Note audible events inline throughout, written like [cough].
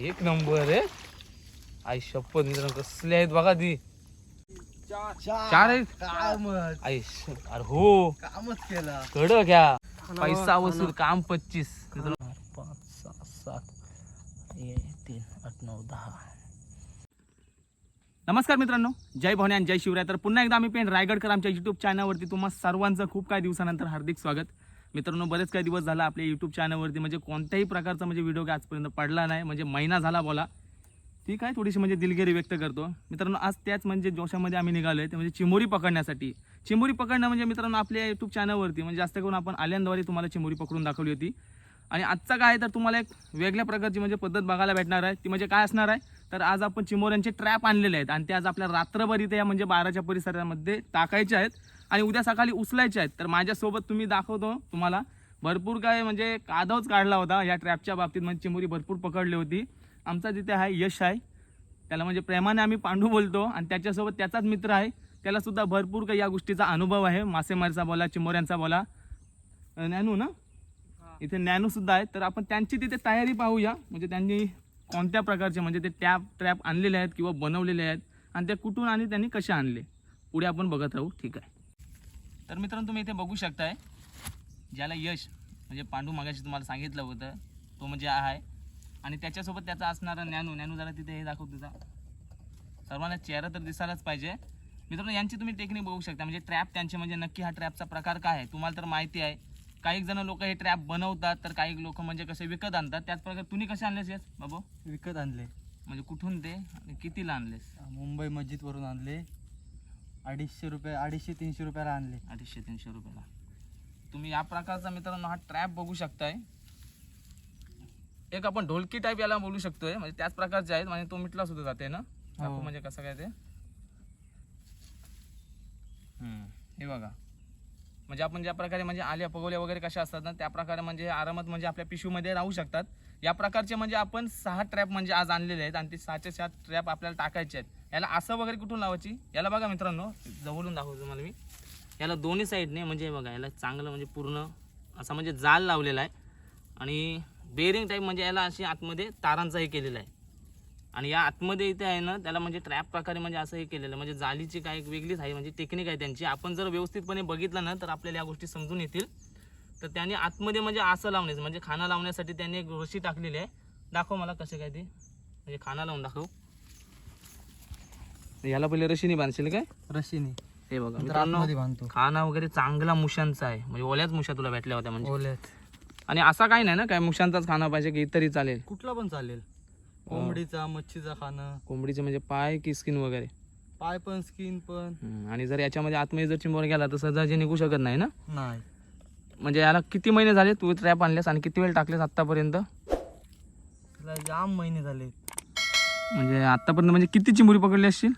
एक नंबर रे आई शप्पथ मित्रांनो कसले आहेत बघा ती. चार आहेत. आई श- अरे हो. कामच केला कडक घ्या पैसा वसूल काम पच्चीस. मित्रांनो पाच सहा सात एक तीन आठ नऊ दहा. नमस्कार मित्रांनो जय भवानी आणि जय शिवराय. तर पुन्हा एकदा आम्ही पेन रायगडकर आमच्या युट्यूब चॅनलवरती तुम्हा सर्वांचं खूप काही दिवसानंतर हार्दिक स्वागत. मित्रांनो बरेच काही दिवस झाला आपल्या यूट्यूब चॅनलवरती म्हणजे कोणत्याही प्रकारचा म्हणजे व्हिडिओ काय आजपर्यंत पडला नाही म्हणजे महिना झाला बोला. ठीक आहे थोडीशी म्हणजे दिलगिरी व्यक्त करतो. मित्रांनो आज त्याच म्हणजे जोशामध्ये आम्ही निघालो आहे ते म्हणजे चिमोरी पकडण्यासाठी. चिमोरी पकडणं म्हणजे मित्रांनो आपल्या यूट्यूब चॅनलवरती म्हणजे जास्त करून आपण आल्यांद्वारे तुम्हाला चिमोरी पकडून दाखवली होती. आणि आजचा काय तर तुम्हाला एक वेगळ्या प्रकारची म्हणजे पद्धत बघायला भेटणार आहे. ती म्हणजे काय असणार आहे? तर आज आपण चिमोऱ्यांचे ट्रॅप आणलेले आहेत आणि ते आज आपल्या रात्रभर इथे या म्हणजे बाराच्या परिसरामध्ये टाकायचे आहेत. आणि उद्या सकाळी उचलायचे आहेत. तर माझ्यासोबत तुम्ही दाखवतो तुम्हाला. भरपूर काय म्हणजे कादवच काढला होता या ट्रॅपच्या बाबतीत. म्हणजे चिमोरी भरपूर पकडली होती. आमचा तिथे आहे यश आहे. त्याला म्हणजे प्रेमाने आम्ही पांडू बोलतो आणि त्याच्यासोबत त्याचाच मित्र आहे. त्याला सुद्धा भरपूर काही या गोष्टीचा अनुभव आहे. मासेमारीचा बोला चिमोऱ्यांचा बोला. नॅनू ना? इथे नॅनूसुद्धा सुद्धा तर आपण त्यांची तिथे तयारी पाहूया. म्हणजे त्यांनी कोणत्या प्रकारचे म्हणजे ते टॅप ट्रॅप आणलेले आहेत किंवा बनवलेले आहेत आणि ते कुठून आणि त्यांनी कसे आणले. पुढे आपण बघत राहू. ठीक आहे. तर मित्रांनो तुम्ही इथे बघू शकताय ज्याला यश म्हणजे पांडू मागाशी तुम्हाला सांगितलं होतं तो म्हणजे हा आहे. आणि त्याच्यासोबत त्याचा असणारा ज्ञानू ज्ञानू जरा तिथे हे दाखव तुझा सर्वांना चेहरा तर दिसायलाच पाहिजे. मित्रांनो यांची तुम्ही टेक्निक बघू शकता. म्हणजे ट्रॅप त्यांचे म्हणजे नक्की हा ट्रॅपचा प्रकार काय आहे तुम्हाला तर माहिती आहे. काही जण लोक हे ट्रॅप बनवतात तर काही लोक म्हणजे कसे विकत आणतात. त्याच प्रकारे तुम्ही कसे आणलेस येस बाबू? विकत आणले. म्हणजे कुठून ते आणि कितीला आणलेस? मुंबई मस्जिद वरून आणले. अडीचशे रुपये अडीचशे तीनशे रुपयाला आणले. अडीचशे तीनशे रुपयाला. तुम्ही या प्रकारचा मित्रांनो हा ट्रॅप बघू शकताय. एक आपण ढोलकी टाईप याला बोलू शकतोय. म्हणजे त्याच प्रकारचे आहेत म्हणजे तो मिटला सुद्धा जाते ना? दाखवू म्हणजे कसं काय ते? हे बघा. म्हणजे आपण ज्या प्रकारे म्हणजे आल्या पगोल्या वगैरे कशा असतात ना त्या प्रकारे म्हणजे आरामात म्हणजे आपल्या पिशवीमध्ये राहू शकतात. या प्रकारचे म्हणजे आपण सहा ट्रॅप म्हणजे आज आणलेले आहेत आणि ते सहाचे सहा ट्रॅप आपल्याला टाकायचे आहेत. याला असं वगैरे कुठून लावायची? याला बघा मित्रांनो जवळून दाखवतो तुम्हाला मी. याला दोन्ही साईडने म्हणजे बघा याला चांगलं म्हणजे पूर्ण असा म्हणजे जाल लावलेला आहे. आणि बेरिंग टाईप म्हणजे याला अशी आतमध्ये तारांचा हे केलेला आहे. आणि या आतमध्ये इथे आहे ना त्याला म्हणजे ट्रॅप प्रकारे म्हणजे असं हे केलेलं आहे. म्हणजे जालीची काय एक वेगळीच आहे म्हणजे टेक्निक आहे त्यांची. आपण जर व्यवस्थितपणे बघितलं ना तर आपल्याला या गोष्टी समजून येतील. तर त्यांनी आतमध्ये म्हणजे असं लावण्याचं म्हणजे खाना लावण्यासाठी त्यांनी एक रशी टाकलेली आहे. दाखव मला कसं काय ते. म्हणजे खाना लावून दाखव. याला पहिले रशीने बांधशील काय? रशीने. हे बघा मित्रांनो आतमध्ये बांधतो. खाना वगैरे चांगला मुशांचा आहे. म्हणजे ओल्याच मुशा तुला भेटल्या होत्या म्हणजे. ओल्यात. आणि असा काही नाही ना काय मुशांचाच खाना पाहिजे की इतरही चालेल? कुठला पण चालेल. कोंबडीचा मच्छीचा खाणं कोंबडीचे म्हणजे पाय की स्किन वगैरे? पाय पण स्किन पण. हम्म, आणि जर याच्यामध्ये आतमध्ये जर चिंबोर गेला तर सहजाची निघू शकत नाही ना? नाही. म्हणजे याला किती महिने झाले तू ट्रॅप आणलेस आणि किती वेळ टाकलेस आतापर्यंत त्याला जाम महिने झाले म्हणजे आतापर्यंत म्हणजे किती चिंबोरी पकडली असतील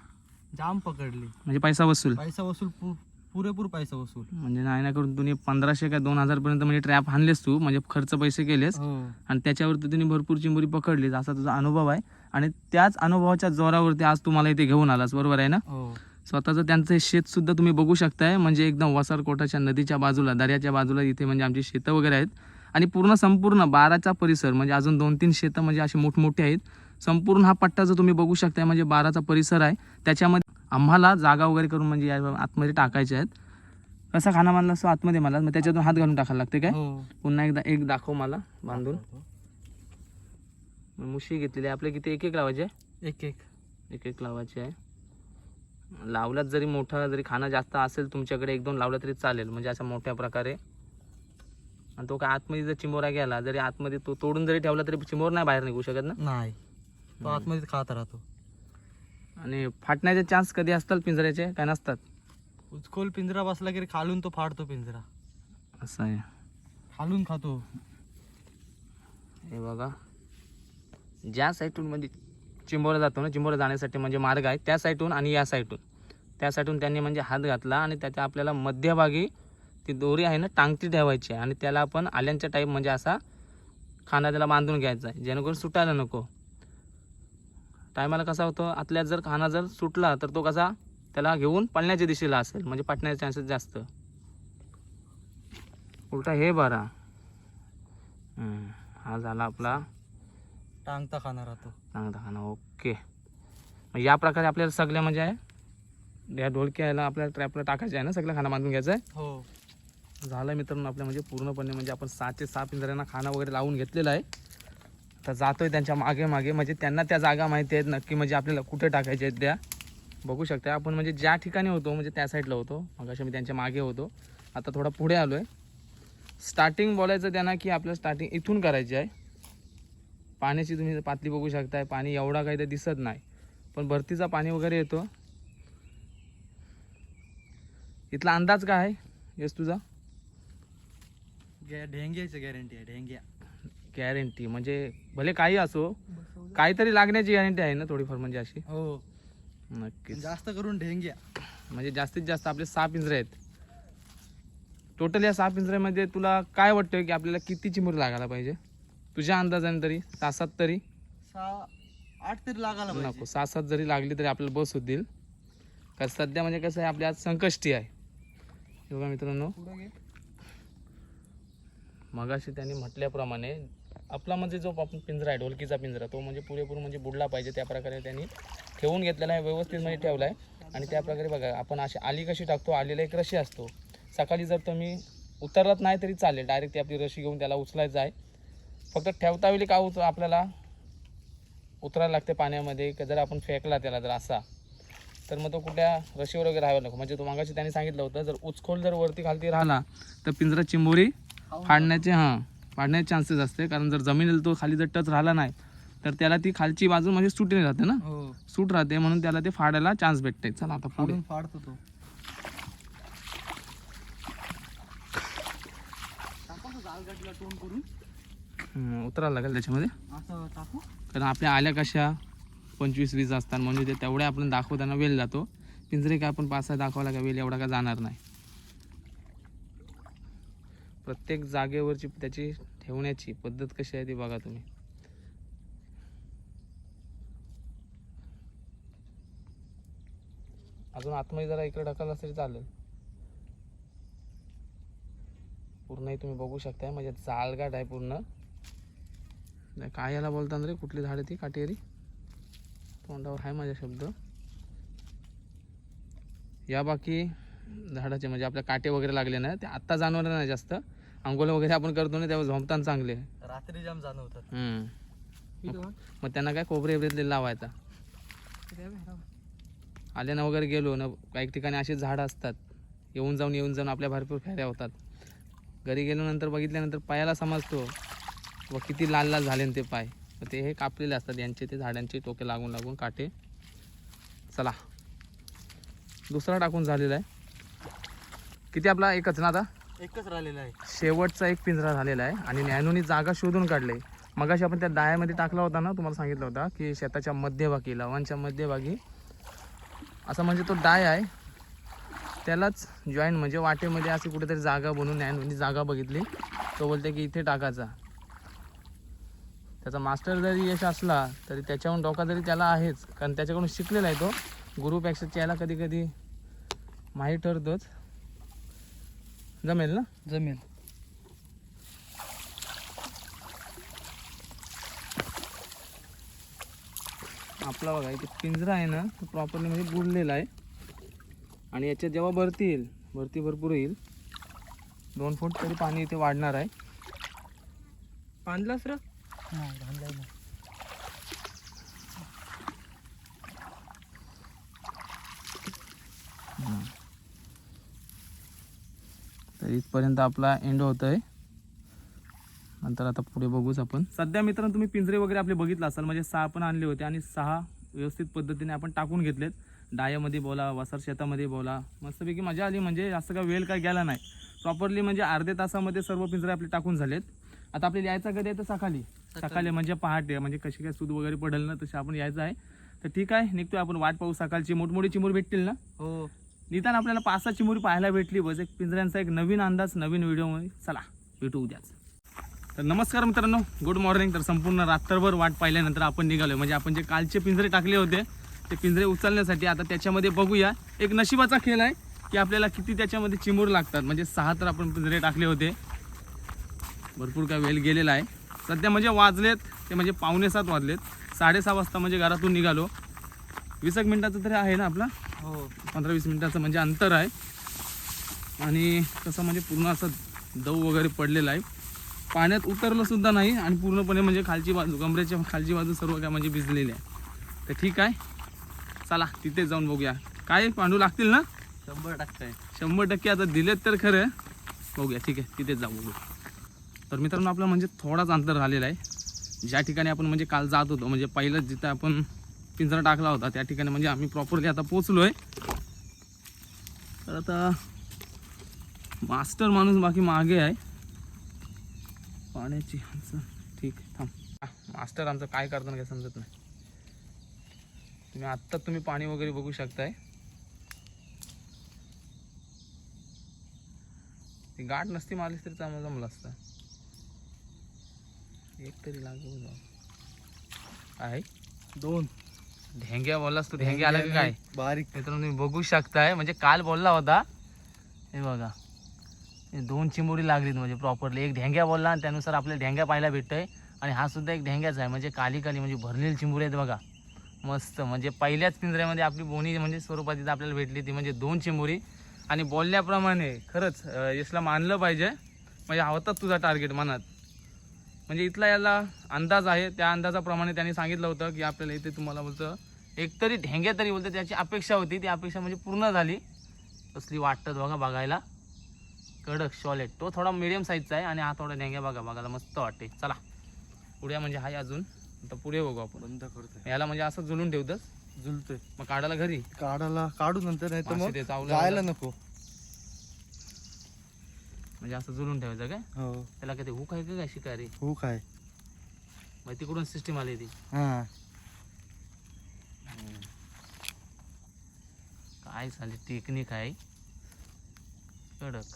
जाम पकडली. म्हणजे पैसा वसूल. पैसा वसूल पु- पुरेपूर पैसा वसूल. म्हणजे नाही ना करून तुम्ही पंधराशे का दोन हजार पर्यंत म्हणजे ट्रॅप आणलेस तू म्हणजे खर्च पैसे केलेस. हो. आणि त्याच्यावरती तुम्ही भरपूर चिंबोरी पकडलीस असा तुझा अनुभव आहे. आणि त्याच अनुभवाच्या जोरावरती आज तुम्हाला इथे घेऊन आलास बरोबर आहे ना? हो. स्वतःचं त्यांचं शेत सुद्धा तुम्ही बघू शकताय म्हणजे एकदम वसारकोटाच्या नदीच्या बाजूला दर्याच्या बाजूला इथे म्हणजे आमची शेतं वगैरे आहेत. आणि पूर्ण संपूर्ण बाराचा परिसर म्हणजे अजून दोन तीन शेतं म्हणजे अशी मोठमोठी आहेत. संपूर्ण हा पट्टा जो तुम्ही बघू शकताय म्हणजे बाराचा परिसर आहे त्याच्यामध्ये आम्हाला जागा वगैरे करून म्हणजे आतमध्ये टाकायच्या आहेत. कसा खाना बांधला असतो आतमध्ये मला मग त्याच्यातून हात घालून टाकायला लागते काय? हो. पुन्हा एकदा एक दाखव मला बांधून. मुशी घेतलेली आहे. आपल्या किती? एक एक लावायचे? आहे एक एक. एक एक लावायची आहे. लावलात जरी मोठा जरी खाना जास्त असेल तुमच्याकडे एक दोन लावला तरी चालेल. म्हणजे अशा मोठ्या प्रकारे. आणि तो काय आतमध्ये जर चिमोरा गेला जरी आतमध्ये तो तोडून जरी ठेवला तरी चिमोर नाही बाहेर निघू शकत ना? नाही. तो आतमध्ये खात राहतो. आणि फाटण्याचे चान्स कधी असतात पिंजऱ्याचे? काय नसतात. उचकोल पिंजरा बसला की खालून तो फाडतो पिंजरा. असं आहे. खालून खातो. हे बघा. ज्या साईडून म्हणजे चिंबोरा जातो ना चिंबोरा जाण्यासाठी म्हणजे मार्ग आहे त्या साईडून आणि या साईडून त्या साईडून त्यांनी म्हणजे हात घातला आणि त्याच्या आपल्याला मध्यभागी ती दोरी आहे ना टांगती ठेवायची आणि त्याला आपण आल्यांच्या टाईप म्हणजे असा खाना त्याला बांधून घ्यायचा आहे. जेणेकरून सुटायला नको. टायमाला कसा होतो आतल्यात जर खाना जर सुटला तर तो कसा त्याला घेऊन पळण्याच्या दिशेला असेल म्हणजे पटण्याचे चान्सेस जास्त. उलटा हे बरा. हा झाला आपला. टांगता खाना राहतो. चांगला खाना ओके. मग या प्रकारे आपल्याला सगळ्या म्हणजे आहे या ढोलक्याला आपल्याला ट्रॅपला टाकायचं आहे ना सगळं खाना बांधून घ्यायचं आहे. हो. झालं मित्रांनो आपल्या म्हणजे पूर्णपणे म्हणजे आपण ते सहा पिंजऱ्यांना खाना वगैरे लावून घेतलेला आहे. आता जातोय त्यांच्या मागे मागे. म्हणजे त्यांना त्या जागा माहिती आहेत नक्की. म्हणजे आपल्याला कुठे टाकायच्या आहेत त्या. बघू शकता आपण म्हणजे ज्या ठिकाणी होतो म्हणजे त्या साईडला होतो. मग अशा मी त्यांच्या मागे होतो. आता थोडा पुढे आलो आहे स्टार्टिंग बोलायचं त्यांना की आपलं स्टार्टिंग इथून करायची आहे. पाण्याची तुम्ही पातळी बघू शकताय. पाणी एवढा काही तर दिसत नाही. पण भरतीचा पाणी वगैरे येतो. इथला अंदाज काय आहे? येस तुझा? गे ढेंग्याची गॅरंटी आहे ढेंग्या. गॅरंटी म्हणजे भले काही असो काहीतरी लागण्याची गॅरंटी आहे ना थोडीफार म्हणजे अशी? हो. नक्कीच. जास्त करून ढेंग्या. म्हणजे जास्तीत जास्त आपले सहा पिंजरे आहेत. टोटल या सहा पिंजऱ्यामध्ये तुला काय वाटतं की आपल्याला किती चिमुरी लागायला पाहिजे? तुझ्या अंदाजाने तरी सहा सात तरी? सहा आठ तरी लागायला नको सहा सात जरी लागली तरी आपल्याला बस होतील. कारण सध्या म्हणजे कसं आहे आपल्या आज संकष्टी आहे. बघा मित्रांनो. मगाशी त्यांनी म्हटल्याप्रमाणे आपला म्हणजे जो आपण पिंजरा आहे ढोलकीचा पिंजरा तो म्हणजे पुरेपूर म्हणजे बुडला पाहिजे त्या प्रकारे त्यांनी ठेवून घेतलेला आहे व्यवस्थित म्हणजे ठेवला आहे. आणि त्या प्रकारे बघा आपण अशी आली कशी टाकतो आलीला एक रशी असतो. सकाळी जर तुम्ही उतरत नाही तरी चालेल डायरेक्ट ती आपली रशी घेऊन त्याला उचलायचं आहे. फक्त ठेवता वेळी का उच आपल्याला उतरायला लागते पाण्यामध्ये का जर आपण फेकला त्याला जर असा तर मग तो कुठल्या रशीवर वगैरे राहावा नको. म्हणजे तो मागाशी त्यांनी सांगितलं होतं जर उचखोल जर वरती खालती राहिला तर पिंजरा चिंबोरी फाडण्याचे हां. फाडण्याचे चान्सेस असते. कारण जर जमिनीला तो खाली जर टच राहिला नाही तर त्याला ती खालची बाजू म्हणजे सुटली राहते ना? हो. सूट राहते म्हणून त्याला ते फाडायला चान्स भेटते. चला आता पुढे. फाडून फाडतो तो. टोन करून? हम्म, उतरायला लागेल त्याच्यामध्ये. असं टाकू? कारण आपल्या आल्या कशा? पंचवीस वीस असतात म्हणजे ते तेवढ्या आपण दाखवताना वेळ जातो. पिंजरे काय आपण पाच सहा दाखवला का वेळ एवढा का जाणार नाही. प्रत्येक जागेवरची त्याची ठेवण्याची पद्धत कशी आहे ती बघा तुम्ही. अजून आतमध्ये जरा इकडे ढकलला तरी चालेल. पूर्णही तुम्ही बघू शकताय म्हणजे चालगाट आहे पूर्ण. नाही, काय याला बोलतात रे कुठली झाड आहे ती? काटेरी. तोंडावर आहे माझा शब्द. या बाकी झाडाचे म्हणजे आपल्या काटे वगैरे लागले ना ते आत्ता जाणवलं नाही जास्त. अंघोळ वगैरे आपण करतो ना तेव्हा झोपताना चांगले. रात्री जाम जाणवतात. हम्म. मग त्यांना काय कोबरे वगैरे लावायचा. आल्यानं वगैरे गेलो ना काही ठिकाणी असे झाडं असतात. येऊन जाऊन येऊन जाऊन आपल्या भरपूर फेऱ्या होतात. घरी गेल्यानंतर बघितल्यानंतर पायाला समजतो व किती लाल लाल झाले न ते पाय. तर ते हे कापलेले असतात यांचे ते झाडांचे टोके लागून लागून काटे. चला. दुसरा टाकून झालेला आहे. किती आपला एकच ना आता? एकच राहिलेला आहे. शेवटचा एक पिंजरा झालेला आहे आणि नॅनोनी जागा शोधून काढले. मगाशी आपण त्या डायामध्ये टाकला होता ना तुम्हाला सांगितलं होता की शेताच्या मध्यभागी लवांच्या मध्यभागी. असं म्हणजे तो डाय आहे. त्यालाच जॉईन म्हणजे वाटेमध्ये अशी कुठेतरी जागा बनवून नॅनोनी जागा बघितली. तो बोलते की इथे टाकायचा. त्याचा मास्टर जरी यश असला तरी त्याच्याहून डोका जरी त्याला आहेच. कारण त्याच्याकडून शिकलेला आहे तो. गुरुपेक्षा त्याला कधी कधी माहीत ठरतोच. जमेल ना? जमेल. आपला बघा इथे पिंजरा आहे ना तो प्रॉपरली म्हणजे बुडलेला आहे. आणि याच्यात जेव्हा भरती येईल भरती भरपूर येईल दोन फूट तरी पाणी इथे वाढणार आहे. बांधलास र? नाही बांधलाय ना तर इथपर्यंत आपला एंड होत आहे नंतर आता पुढे बघूच आपण. सध्या मित्रांनो तुम्ही पिंजरे वगैरे आपले बघितलं असाल म्हणजे सहा पण आणले होते आणि सहा व्यवस्थित पद्धतीने आपण टाकून घेतलेत. डायामध्ये बोला वसार शेतामध्ये बोला मस्तपैकी मजा आली म्हणजे जास्त काय वेळ काय गेला नाही. प्रॉपरली म्हणजे अर्ध्या तासामध्ये सर्व पिंजरे आपले टाकून झालेत. आता आपल्याला यायचा कधी आहे तर सकाळी. सकाळी म्हणजे पहाटे म्हणजे कशी काय सूद वगैरे पडेल ना तसे आपण यायचं आहे. तर ठीक आहे निघतोय आपण वाट पाहू सकाळची. मोठमोठी चिमूर भेटतील ना? हो. निदान आपल्याला पाच सहा चिमुरी पाहायला भेटली. बस एक पिंजऱ्यांचा एक नवीन अंदाज नवीन व्हिडिओमध्ये चला भेटू उद्याच. तर नमस्कार मित्रांनो गुड मॉर्निंग तर संपूर्ण रात्रभर वाट पाहिल्यानंतर आपण निघालो म्हणजे आपण जे कालचे पिंजरे टाकले होते ते पिंजरे उचलण्यासाठी आता त्याच्यामध्ये बघूया. एक नशिबाचा खेळ आहे की आपल्याला किती त्याच्यामध्ये चिमूर लागतात. म्हणजे सहा तर आपण पिंजरे टाकले होते. भरपूर काय वेळ गेलेला आहे. सध्या म्हणजे वाजलेत ते म्हणजे पावणे सात वाजलेत. साडेसहा वाजता म्हणजे घरातून निघालो. वीस एक मिनटाचं तरी आहे ना आपला? हो. पंधरा वीस मिनिटाचं म्हणजे अंतर आहे. आणि कसं म्हणजे पूर्ण असं दव वगैरे पडलेलं आहे. पाण्यात उतरलं सुद्धा नाही आणि पूर्णपणे म्हणजे खालची बाजू कमरेच्या खालची बाजू सर्व काय म्हणजे भिजलेली आहे. तर ठीक आहे. चला तिथे जाऊन बघूया. काय पांडू लागतील ना? शंभर टक्के. शंभर टक्के आता दिलेत तर खरं. बघूया ठीक आहे. तिथेच जाऊ बघू. तर मित्रांनो आपलं म्हणजे थोडाच अंतर झालेला आहे. ज्या ठिकाणी आपण म्हणजे काल जात होतो म्हणजे पहिलंच जिथं आपण पिंजरा टाकला होता त्या ठिकाणी म्हणजे आम्ही प्रॉपरली आता पोचलो आहे तर आता मास्टर माणूस बाकी मागे आहे. पाण्याची ठीक आहे थांब. मास्टर आमचं काय करताना काय समजत नाही. तुम्ही आत्ता तुम्ही पाणी वगैरे बघू शकताय. ती गाठ नसती मारलीस तरी चांगलं जमलं असतं. एक तरी लागू आहे? दोन. ढेंग्या बोललास तू? ढेंग्या आला की काय? बारीक. मित्रांनो तुम्ही बघू शकताय. म्हणजे काल बोलला होता. हे बघा. दोन चिमुरी लागलीत म्हणजे प्रॉपरली एक ढेंग्या बोलला आणि त्यानुसार आपल्याला ढेंग्या पाहायला भेटतंय. आणि हा सुद्धा एक ढेंग्याच आहे. म्हणजे काली काली म्हणजे भरलेली चिमुरी आहेत बघा. मस्त. म्हणजे पहिल्याच पिंजऱ्यामध्ये आपली बोनी म्हणजे स्वरूपात इथं आपल्याला भेटली ती म्हणजे दोन चिमुरी. आणि बोलल्याप्रमाणे खरंच अं, यशला मानलं पाहिजे. म्हणजे होताच तुझा टार्गेट मनात. म्हणजे इथला याला अंदाज आहे. त्या अंदाजाप्रमाणे त्यांनी सांगितलं होतं की आपल्याला इथे तुम्हाला बोलतं एकतरी ढेंग्या तरी बोलतं त्याची अपेक्षा होती. ती अपेक्षा म्हणजे पूर्ण झाली. कसली वाटतं बघा बघायला. कडक शॉलेट तो थोडा मिडियम साईजचा आहे आणि हा थोडा ढेंग्या बघा बघायला मस्त वाटते. चला. पुढे म्हणजे हाय अजून. आता पुढे बघू आपण. बंद करतोय. याला म्हणजे असं जुलून ठेवतंस. जुलतोय मग काढायला घरी. काढायला काढू नंतर नाही तर मग जायला. नको. म्हणजे असं जुलून ठेवायचं काय? हो. त्याला काय ते हुक आहे का काय शिकारी? हो काय मग तिकडून सिस्टीम आली ती. हा. काय झाली? टेक्निक आहे. कडक.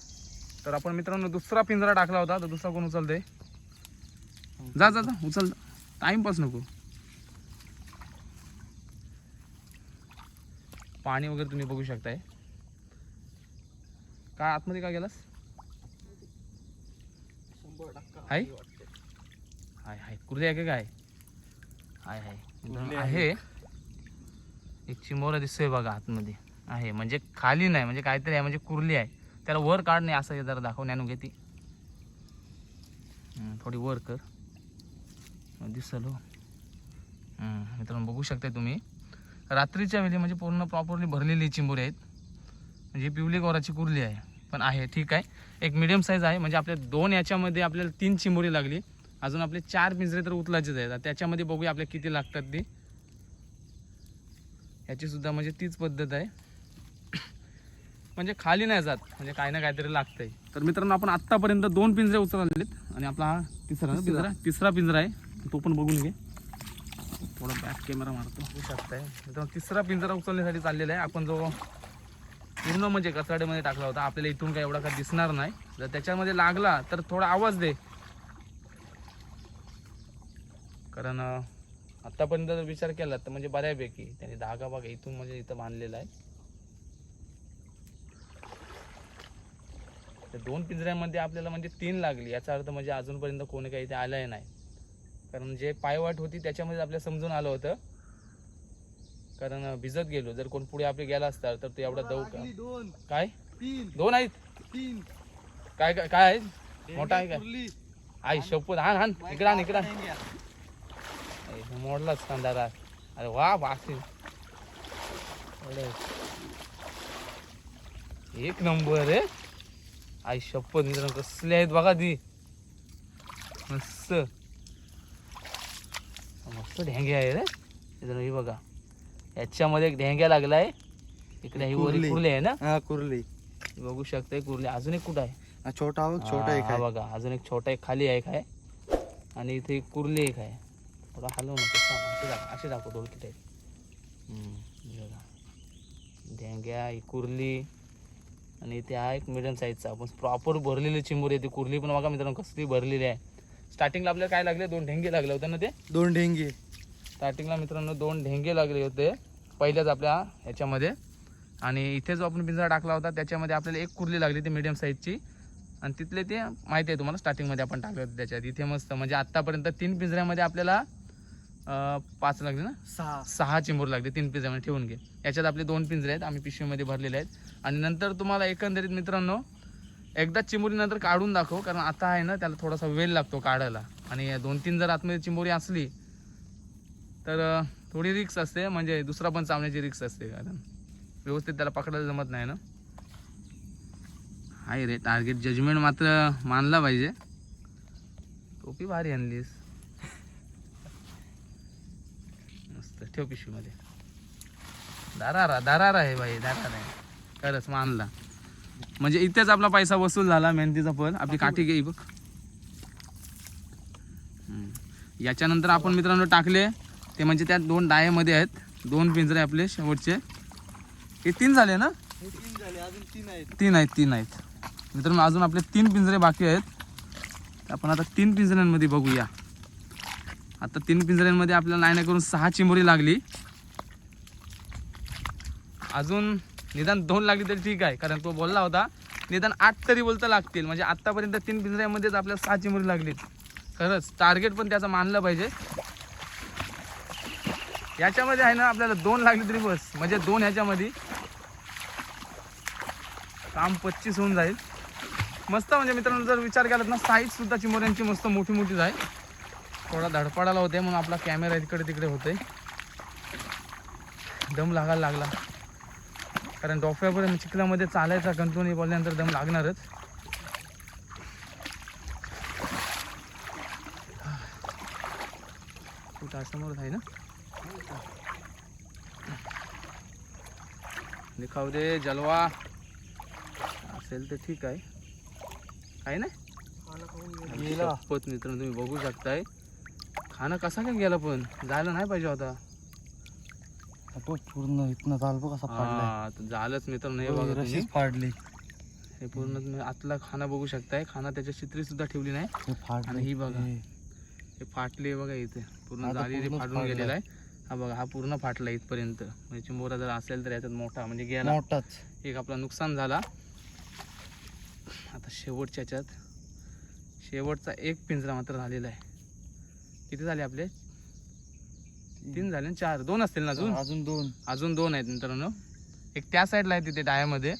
तर आपण मित्रांनो दुसरा पिंजरा टाकला होता तर दुसरा कोण उचलते जा जा जा उचल. टाइमपास नको. पाणी वगैरे तुम्ही बघू शकताय. काय आतमध्ये काय गेलास? हाय. हाय हाय. कुर्ली आहे का काय हाय हाय. आहे. एक चिमोरा दिसतोय बघा आतमध्ये. आहे म्हणजे खाली नाही म्हणजे काहीतरी आहे म्हणजे कुर्ली आहे. त्याला वर काढ नाही असं जरा दाखवण्यानु घे ती हम्म, थोडी वर कर. दिसल हो. मित्रांनो बघू शकता तुम्ही. रात्रीच्या वेळी म्हणजे पूर्ण प्रॉपरली भरलेली चिंबोरी आहेत. म्हणजे पिवली गोराची कुर्ली आहे. पण आहे ठीक आहे. एक मिडियम साईज आहे म्हणजे आपल्या दोन याच्यामध्ये आपल्याला तीन चिंबोरी लागली. अजून आपले चार पिंजरे तर उचलायचेच आहेत. त्याच्यामध्ये बघूया आपल्या किती लागतात ती. याची सुद्धा म्हणजे तीच पद्धत आहे. म्हणजे खाली नाही जात म्हणजे काही ना काहीतरी लागतंय. तर मित्रांनो आपण आत्तापर्यंत दोन पिंजरे उचललेत. आणि आपला हा तिसरा ना पिंजरा तिसरा पिंजरा आहे. तो पण बघून घे. थोडा बॅक कॅमेरा मारतो. बघू शकताय. मित्रांनो तिसरा पिंजरा उचलण्यासाठी चाललेला आहे. आपण जो पूर्ण म्हणजे कचराड्यामध्ये टाकला होता. आपल्याला इथून काय एवढा काय दिसणार नाही. जर त्याच्यामध्ये लागला तर थोडा आवाज दे. कारण आत्तापर्यंत आतापर्यंत जर विचार केला तर म्हणजे बऱ्यापैकी. त्यांनी धागा बघा इथून म्हणजे इथं बांधलेला आहे. तर दोन पिंजऱ्यामध्ये आपल्याला म्हणजे तीन लागली. याचा अर्थ म्हणजे अजूनपर्यंत कोणी काही इथे आलंय नाही. कारण जे पायवाट होती त्याच्यामध्ये आपल्याला समजून आलं होतं. कारण भिजत गेलो. जर कोण पुढे आपले गेला असता तर तो एवढा दौ काय? दोन आहेत? तीन. काय काय काय आहे मोठा आहे काय. आई शपथ हान हान इकडे आण इकडे मोडलाच कांदारा अरे वा बासी एक नंबर रे आई शपथ मित्रांनो कसले आहेत बघा ती. मस्त. मस्त ढेंगे आहे रे मित्रांनो हे बघा. याच्यामध्ये एक ढेंग्या लागलाय. इकडे ही वरी कुर्ली. कुर्ली आहे ना? हा कुर्ली. बघू शकताय कुर्ली. अजून एक कुठं आहे? हा, छोटा छोटा एक हा आहे. बघा अजून एक छोटा एक खाली आहे काय आणि इथे कुर्ली एक आहे. थोडा हलव नको थांब, असे दाखव डोळकी टाईप बघा. ढेंग्या ही कुर्ली. आणि इथे हा एक मिडियम साईजचा आपण प्रॉपर भरलेली चिंबोरी आहे ती कुर्ली. पण बघा मित्रांनो कसली भरलेली आहे. स्टार्टिंगला आपल्याला काय लागले? दोन ढेंगे लागले होते ना ते? दोन ढेंगे. स्टार्टिंगला मित्रांनो दोन ढेंगे लागले होते. पहिल्याच आपल्या ह्याच्यामध्ये. आणि इथे जो आपण पिंजरा टाकला होता त्याच्यामध्ये आपल्याला एक कुर्ली लागली ती मिडियम साईजची आणि तिथले ते माहिती आहे तुम्हाला स्टार्टिंगमध्ये आपण टाकले होते त्याच्यात. इथे मस्त म्हणजे आत्तापर्यंत तीन पिंजऱ्यामध्ये आपल्याला पाच लागले ना? सहा. सहा चिंबूर लागले तीन पिंजऱ्यामध्ये ठेवून घे. याच्यात आपले दोन पिंजरे आहेत आम्ही पिशवीमध्ये भरलेले आहेत. आणि नंतर तुम्हाला एकंदरीत मित्रांनो एकदा चिंबोरी नंतर काढून दाखव कारण आता आहे ना त्याला थोडासा वेळ लागतो काढायला. आणि दोन तीन जर आतमध्ये चिंबोरी असली तर थोडी रिक्स असते म्हणजे दुसरा पण चावण्याची रिक्स असते कारण व्यवस्थित त्याला पकडायला जमत नाही ना. आहे रे टार्गेट जजमेंट मात्र मानला पाहिजे. टोपी भारी आणलीस. मस्त ठेव पिशवीमध्ये. दारारा दारारा आहे भाई दारारा आहे. खरंच मानला. म्हणजे इथेच आपला पैसा वसूल झाला मेहनतीचा पण आपली काठी घे बघ. याच्यानंतर आपण मित्रांनो टाकले ते म्हणजे त्यात दोन डायेमध्ये आहेत. दोन पिंजरे आपले शेवटचे. हे तीन झाले ना? तीन झाले अजून तीन आहेत. तीन आहेत तीन आहेत. मित्रांनो अजून आपले तीन पिंजरे बाकी आहेत. आपण आता तीन पिंजऱ्यांमध्ये बघूया. आता तीन पिंजऱ्यांमध्ये आपल्याला नाही नाही करून सहा चिंबोरी लागली. अजून निदान दोन लागली तरी ठीक आहे कारण तो बोलला होता निदान आठ तरी बोलता लागतील. म्हणजे आत्तापर्यंत तीन पिंजऱ्यामध्येच आपल्याला सहा चिंबोरी लागलीत. खरंच टार्गेट पण त्याचं मानलं पाहिजे. याच्यामध्ये आहे ना आपल्याला दोन लागली तरी बस. म्हणजे दोन ह्याच्यामध्ये काम पच्चीस होऊन जाईल. मस्त म्हणजे मित्रांनो जर विचार केलात ना साईज सुद्धा चिमोऱ्यांची मस्त मोठी मोठी आहे थोडा धडपडाला होते म्हणून आपला कॅमेरा इकडे तिकडे होते दम लागायला लागला. कारण डोफ्यापर्यंत चिखलामध्ये चालायचा कंटिन्यू बोलल्यानंतर दम लागणारच. कुठं समोर आहे ना? दिखाऊ दे जलवा। असेल तर ठीक आहे आहे ना? गेला शपथ मित्रांनो तुम्ही बघू शकताय खाणं कसा काय गेला पण जायला नाही पाहिजे होता तो पूर्ण इथनं चाल बघ कसा हा तर झालंच मित्रांनो हे बघा हो, तुम्ही। रशीच फाडली हे पूर्ण तुम्ही आतला खाना बघू शकताय खाना त्याच्या चित्री सुद्धा ठेवली नाही हे। फाडली आणि ही बघा. हे फाटले बघा इथे। पूर्ण फाटून फाडलाय. गेलेला आहे. हा बघा हा पूर्ण फाटला इथपर्यंत. म्हणजे चिंबोरा जर असेल तर याच्यात मोठा म्हणजे गेला. मोठाच. एक आपला नुकसान झाला. आता शेवटच्या ह्याच्यात शेवटचा एक पिंजरा मात्र झालेला आहे. किती झाले आपले? तीन झाले ना चार. दोन असतील ना अजून? अजून दोन. अजून दोन आहेत मित्रांनो. एक त्या साईडला आहे तिथे डायामध्ये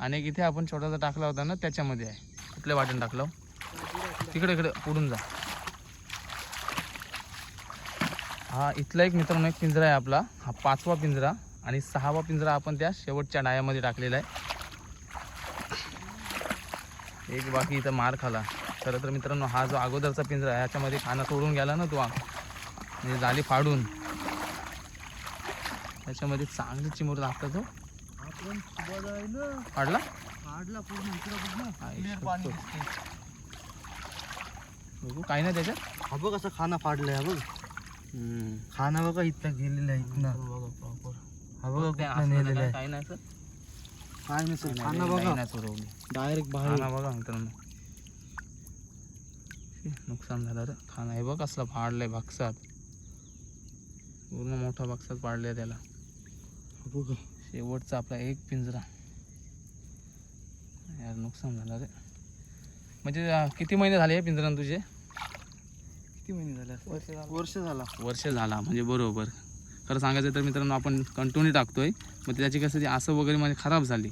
आणि एक इथे आपण छोटासा टाकला होता ना त्याच्यामध्ये आहे. कुठल्या वाटण टाकलं? तिकडे इकडे पुढून जा. हा इथला एक मित्रांनो एक पिंजरा आहे आपला. हा पाचवा पिंजरा आणि सहावा पिंजरा आपण त्या शेवटच्या डायामध्ये टाकलेला आहे. एक बाकी इथं मार खाला. खरं तर मित्रांनो हा जो अगोदरचा पिंजरा आहे ह्याच्यामध्ये खाना सोडून गेला ना तो म्हणजे जाली फाडून. त्याच्यामध्ये चांगली चिमूर लागतात तो. फाडला? बघ काही नाही त्याच्यात. हा बघ असं खाना फाडलाय बघ. खाना बघा इथं गेलेला आहे इथनं हा बघा कुठनं नेलेला आहे. काही नाही सर काय खाना बघा. डायरेक्ट बाहेर. खाना बघा मित्रांनो. नुकसान झालं रे. खाना हे बघ कसला फाडलाय भागसात. पूर्ण मोठा भागसात पाडलाय त्याला. बघा. शेवटचा आपला एक पिंजरा. यार नुकसान झालं रे. म्हणजे किती महिने झाले पिंजरान तुझे? किती महिने झाले वर्ष झाला. वर्ष झाला. वर्ष झाला म्हणजे बरोबर. खरं सांगायचं तर मित्रांनो आपण कंटिन्यू टाकतोय. मग त्याची कसं ती असं वगैरे म्हणजे खराब झाली.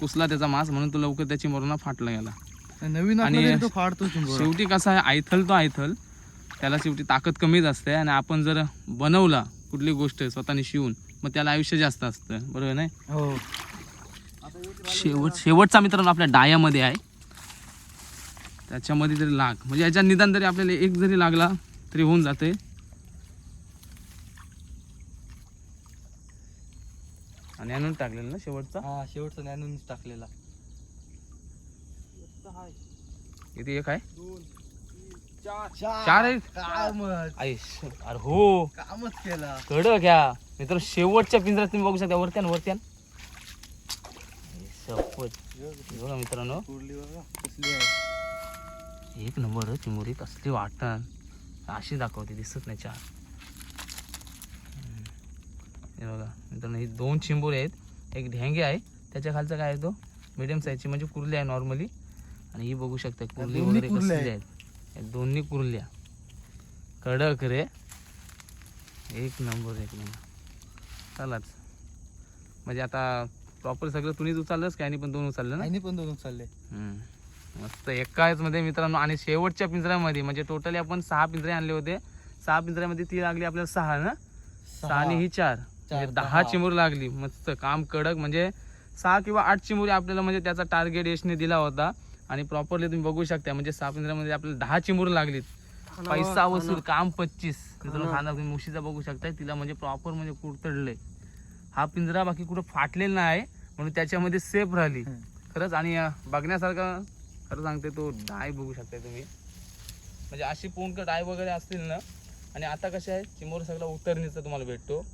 कुसला त्याचा मांस म्हणून तो लवकर त्याची मरणा फाटला गेला नवीन आणि आणि तो फाडतो चिंबोरा. शेवटी कसं आहे आयथल तो आयथल. त्याला शेवटी ताकद कमीच असते आणि आपण जर बनवला कुठली गोष्ट स्वतःने शिवून मग त्याला आयुष्य जास्त असतं. बरोबर नाही हो. शेवट शेवटचा मित्रांनो आपल्या डायामध्ये आहे. त्याच्यामध्ये तरी लाग. म्हणजे याच्या निदान तरी आपल्याला एक जरी लागला तरी होऊन जाते आणि आणून टाकलेलं ना शेवटचा? हा शेवटचा नॅनोनीच टाकलेला. किती एक आहे. चार. आहेत? अरे हो. कामच केला. कड घ्या मित्र शेवटच्या पिंजऱ्यात तुम्ही बघू शकता. वरत्यान वरत्यान शपथ बघा. मित्रांनो. कुर्ली बघा कसली आहे. एक नंबर चिमुरी कसली वाटतात अशी दाखवते दिसत नाही चार. हे बघा मित्रांनो ही दोन चिंबोरी आहेत. एक ढेंगे आहे त्याच्या खालचा काय आहे तो? मिडियम साईजची म्हणजे कुर्ली आहे नॉर्मली आणि ही बघू शकता कुर्ली वगैरे कसली आहेत. या दोन्ही कुर्ल्या. कडक रे. एक नंबर एक नंबर. चलाच. म्हणजे आता प्रॉपर सगळं तुम्हीच उचललंच काय? आणि पण दोन उचललं ना? पण दोन चालले हम्म. मस्त. एकाच मध्ये मित्रांनो आणि शेवटच्या पिंजऱ्यामध्ये म्हणजे टोटली आपण सहा पिंजरे आणले होते. सहा पिंजऱ्यामध्ये ती लागली आपल्याला सहा ना सहा. आणि ही चार. म्हणजे दहा. चिमूर लागली. मस्त. काम कडक. म्हणजे सहा किंवा आठ चिमुरी आपल्याला म्हणजे त्याचा टार्गेट यशने दिला होता. आणि प्रॉपरली तुम्ही बघू शकता म्हणजे सहा पिंजऱ्यामध्ये आपल्याला दहा चिमूर लागलीत. पैसा वसूल काम पच्चीस. मित्रांनो खाना तुम्ही मुशीचा बघू शकताय. तिला म्हणजे प्रॉपर म्हणजे कुरतडले हा पिंजरा बाकी कुठं फाटलेला नाही म्हणून त्याच्यामध्ये सेफ राहिली. खरंच आणि बघण्यासारखं खरं सांगते तो डाय बघू शकताय तुम्ही. म्हणजे अशी पूर्ण डाय वगैरे असतील ना आणि आता कसे आहे चिमोर सगळा उतरणीचा तुम्हाला भेटतो.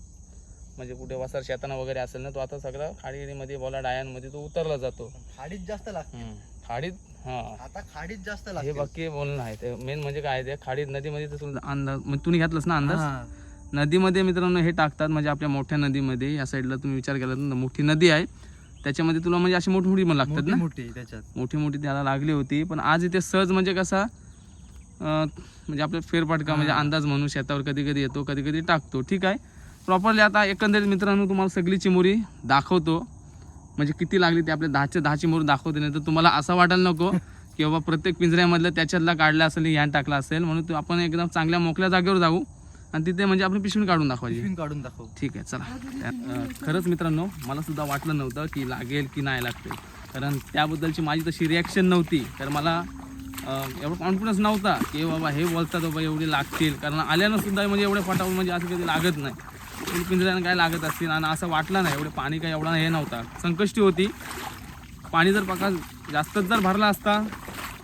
म्हणजे कुठे वसार शेताना वगैरे असेल ना तो आता सगळा खाडीमध्ये बोला डायांमध्ये तो उतरला जातो. खाडीत जास्त लागते. खाडीत हा. आता खाडीत जास्त हे लागते. बाकी बोलणं आहे ते मेन म्हणजे काय आहे ते खाडीत नदीमध्ये तर अंदाज म्हणजे तुम्ही घेतलंस ना अंदाज? हा. नदीमध्ये मित्रांनो हे टाकतात म्हणजे आपल्या मोठ्या नदीमध्ये या साईडला तुम्ही विचार केला तर मोठी नदी आहे. त्याच्यामध्ये तुला म्हणजे अशी मोठी मोठी पण लागतात ना? मोठी त्याच्यात. मोठी मोठी त्याला लागली होती. पण आज इथे सहज म्हणजे कसा म्हणजे आपलं फेरफटका म्हणजे अंदाज म्हणून शेतावर कधी कधी येतो कधी कधी टाकतो. ठीक आहे? प्रॉपरली आता एकंदरीत मित्रांनो तुम्हाला सगळी चिमुरी दाखवतो. म्हणजे किती लागली ते आपल्या दहाच्या दहा चिमुरी दाखवते नाही तर तुम्हाला असं वाटायला नको की बाबा प्रत्येक पिंजऱ्यामधलं त्याच्यातला काढला असेल यान टाकला असेल. म्हणून तो आपण एकदम चांगल्या मोकळ्या जागेवर जाऊ. आणि तिथे म्हणजे आपण पिशवी काढून दाखवायची. टिफिन काढून दाखव. ठीक आहे चला. खरंच मित्रांनो मला सुद्धा वाटलं नव्हतं की लागेल की नाही लागते कारण त्याबद्दलची माझी तशी रिॲक्शन नव्हती. तर मला एवढा कॉन्फिडन्स नव्हता की बाबा हे बोलतात बाबा एवढे लागतील. कारण आल्यानं सुद्धा म्हणजे एवढे फटाफट म्हणजे असं कधी लागत नाही. पिंजऱ्यानं काय लागत असतील आणि असं वाटलं नाही एवढे पाणी काय एवढा हे नव्हता. संकष्टी होती. पाणी जर पका जास्तच जर भरला असता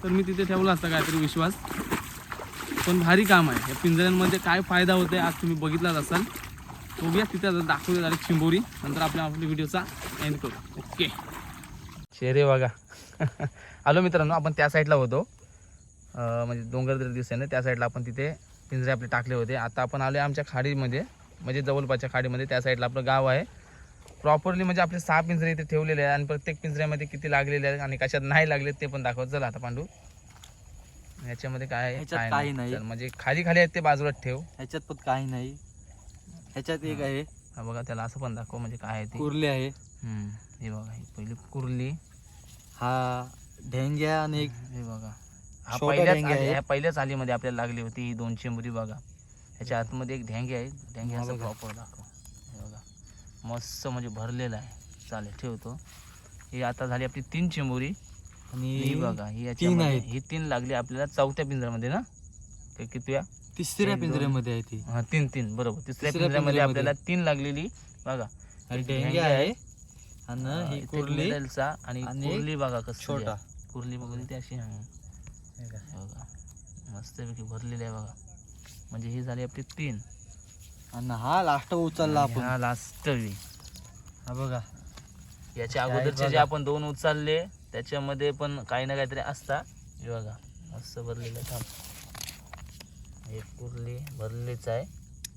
तर मी तिथे ठेवला असता काहीतरी विश्वास. पण भारी काम आहे. या पिंजऱ्यांमध्ये काय फायदा होते आज तुम्ही बघितलाच असाल. बघूया तिथे आता दाखवूया झाली चिंबोरी. नंतर आपल्या आपल्या व्हिडिओचा एंड करू. ओके. शेरे बघा. [laughs] आलो मित्रांनो आपण त्या साईडला होतो. म्हणजे डोंगर दर दिसते त्या साईडला आपण तिथे पिंजरे आपले टाकले होते. आता आपण आलो आमच्या खाडीमध्ये म्हणजे जवळपासच्या खाडीमध्ये. त्या साईडला आपलं गाव आहे. प्रॉपरली म्हणजे आपले सहा पिंजरे इथे ठेवलेले आहे आणि प्रत्येक पिंजऱ्यामध्ये किती लागलेले आहेत आणि कशात नाही लागले ते पण दाखवत. चला आता पांडू. याच्यामध्ये काय आहे? ह्याच्यात काय नाही. चल, म्हणजे खाली खाली आहेत ते बाजूला ठेव. ह्याच्यात पण काही नाही. ह्याच्यात एक आहे. हा बघा त्याला असं पण दाखव म्हणजे काय आहे ते. कुर्ली आहे. हम्म, हे बघा ही पहिली कुर्ली. हा ढेंग्या आणि एक हे बघा. हा छोटा पहिल्याच आली- आहे. ह्या पहिल्याच आलीमध्ये आपल्याला लागली होती ही दोन चिंबुरी बघा. ह्याच्या आतमध्ये एक ढेंगे आहे. ढेंगे हा असं बघा. प्रॉपर दाखव. हे बघा. मस्त म्हणजे भरलेला आहे. चालेल ठेवतो. ही आता झाली आपली तीन चिंबुरी. ही आणि बघा ही याच्यामध्ये आहेत. ही तीन लागली आपल्याला चौथ्या पिंजऱ्यामध्ये ना ते किती तिसऱ्या एक, दोन. पिंजऱ्यामध्ये आहे ती हा तीन तीन बरोबर तिसऱ्या तिसऱ्या पिंजऱ्यामध्ये पिंजऱ्यामध्ये. आपल्याला तीन लागलेली बघा आणि आहे. आणि हा, ही इथे कुर्ली मिडलचा आणि आणि कुर्ली बघा कसं छोटा कुर्ली बघा ती अशी हा. हे बघा मस्तपैकी भरलेली आहे बघा म्हणजे ही झाली आपली तीन आणि हा लास्ट उचलला आपण हा लास्ट हा बघा याच्या अगोदरचे जे बघा. आपण दोन उचलले त्याच्यामध्ये पण काही ना काहीतरी असता. हे बघा मस्त भरलेलं आहे थांब. एक कुर्ली भरलेलीच आहे.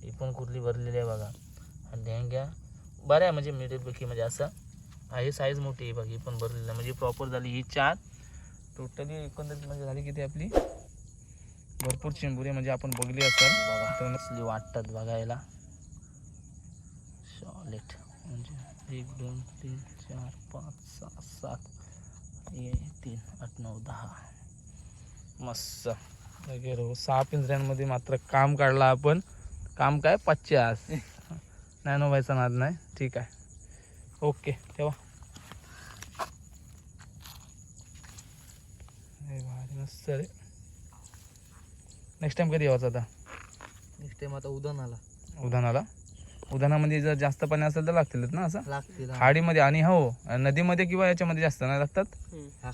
ही पण कुर्ली भरलेली आहे बघा. आणि ढेंग्या बऱ्या आहे म्हणजे मिडियमपैकी म्हणजे असं. आहे साईज मोठी आहे बघा ही पण भरलेली आहे. म्हणजे प्रॉपर झाली ही चार. टोटली एकंदरीत म्हणजे झाली किती आपली? भरपूर चिंबुरी म्हणजे आपण बघली असेल. बघा नसली वाटतात बघायला. शॉलेट म्हणजे एक दोन तीन चार पाच सहा सात. तीन आठ नऊ दहा. मस्त. वगैरे सहा पिंजऱ्यांमध्ये मात्र काम काढलं आपण. काम काय? पचास. नाही नो व्हायचा नाद नाही. ठीक आहे. ओके ठेवा. भारी मस्त रे. नेक्स्ट टाइम कधी यावाचं आता? नेक्स्ट टाइम आता उदान आला. उधाणाला उधाणामध्ये जर जास्त पाणी असेल तर लागतीलच ना असं? लागतील हा. खाडीमध्ये आणि हो नदीमध्ये किंवा याच्यामध्ये जास्त नाही लागतात?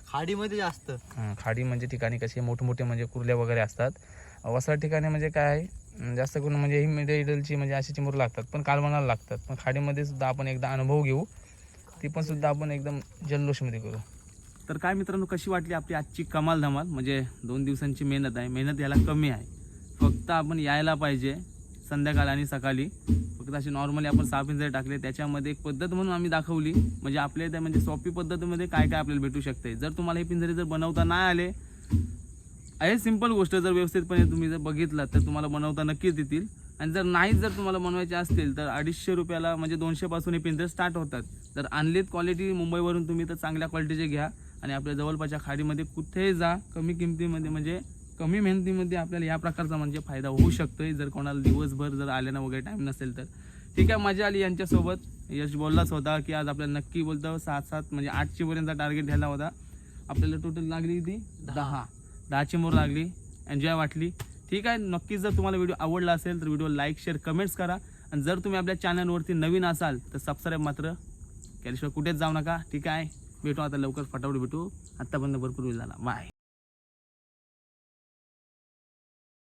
खाडीमध्ये जास्त. हां, खाडी म्हणजे ठिकाणी कसे मोठमोठे म्हणजे कुर्ल्या वगैरे असतात. वसाड ठिकाणी म्हणजे काय आहे? अं, जास्त करून म्हणजे ही मिडलची म्हणजे अशी चिमुर लागतात पण कालवणाला लागतात. पण खाडीमध्ये सुद्धा आपण एकदा अनुभव घेऊ. ती पण सुद्धा आपण एकदम जल्लोषमध्ये करू. तर काय मित्रांनो कशी वाटली आपली आजची कमाल धमाल म्हणजे दोन दिवसांची मेहनत आहे. मेहनत याला कमी आहे. फक्त आपण यायला पाहिजे संध्याकाळी आणि सकाळी. फक्त असे नॉर्मली आपण सहा पिंजरे टाकले त्याच्यामध्ये एक पद्धत म्हणून आम्ही दाखवली. म्हणजे आपल्या त्या म्हणजे सोपी पद्धतीमध्ये काय काय आपल्याला भेटू शकते. जर तुम्हाला हे पिंजरे जर बनवता नाही आले हे सिंपल गोष्ट. जर व्यवस्थितपणे तुम्ही जर बघितलं तर तुम्हाला बनवता नक्कीच देतील आणि जर नाहीच जर तुम्हाला बनवायचे असतील तर अडीचशे रुपयाला म्हणजे दोनशेपासून हे पिंजरे स्टार्ट होतात. जर आणलीत क्वालिटी मुंबईवरून तुम्ही तर चांगल्या क्वालिटीचे घ्या. आणि आपल्या जवळपासच्या खाडीमध्ये कुठेही जा कमी किमतीमध्ये म्हणजे कमी मेहनतीमध्ये आपल्याला या प्रकारचा म्हणजे फायदा होऊ शकतोय. जर कोणाला दिवसभर जर आल्यानं वगैरे टाईम नसेल तर. ठीक आहे मजा आली यांच्यासोबत. यश बोललाच होता की आज आपल्याला नक्की बोलतो सात सात म्हणजे आठशे पर्यंत टार्गेट घ्यायला होता. आपल्याला टोटल लागली किती? दहा. दहाची मोर लागली. एन्जॉय वाटली. ठीक आहे नक्कीच जर तुम्हाला व्हिडिओ आवडला असेल तर व्हिडिओ लाईक शेअर कमेंट्स करा. आणि जर तुम्ही आपल्या चॅनलवरती नवीन असाल तर सबस्क्राईब मात्र केल्याशिवाय कुठेच जाऊ नका. ठीक आहे भेटू आता लवकर फटाफट भेटू. आत्तापर्यंत भरपूर वेळ झाला. बाय